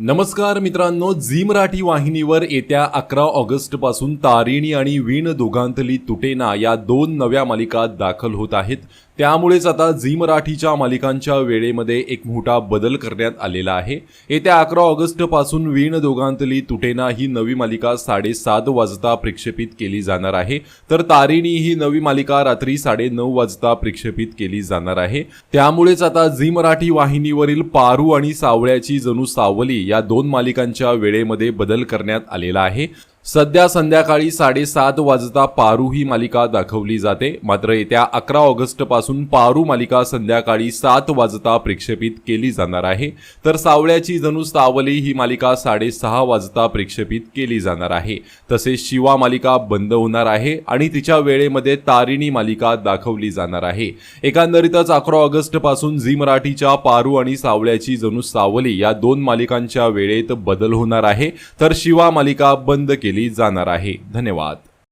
नमस्कार मित्रांनो झी मराठी वाहिनीवर येत्या अकरा ऑगस्टपासून तारिणी आणि वीण दोघांतली तुटेना या दोन नव्या मालिका दाखल होत आहेत. त्यामुळेच आता झी मराठीच्या मालिकांच्या वेळेमध्ये एक मोठा बदल करण्यात आलेला आहे. येत्या अकरा ऑगस्टपासून वीण दोघांतली तुटेना ही नवी मालिका साडेसात वाजता प्रक्षेपित केली जाणार आहे. तर तारिणी ही नवी मालिका रात्री साडे नऊ वाजता प्रक्षेपित केली जाणार आहे. त्यामुळेच आता झी मराठी वाहिनीवरील पारू आणि सावळ्याची जणू सावली या दोन मालिकांच्या वेळेमध्ये बदल करण्यात आलेला आहे. सध्या संध्याकाळी साडेसात वाजता पारू ही मालिका दाखवली जाते. मात्र येत्या अकरा ऑगस्टपासून पारू मालिका संध्याकाळी सात वाजता प्रक्षेपित केली जाणार आहे. तर सावळ्याची जणू सावली ही मालिका साडेसहा वाजता प्रक्षेपित केली जाणार आहे. तसेच शिवा मालिका बंद होणार आहे आणि तिच्या वेळेमध्ये तारिणी मालिका दाखवली जाणार आहे. एकंदरीतच अकरा ऑगस्टपासून झी मराठीच्या पारू आणि सावळ्याची जणू सावली या दोन मालिकांच्या वेळेत बदल होणार आहे. तर शिवा मालिका बंद केली केली जाणार आहे. धन्यवाद.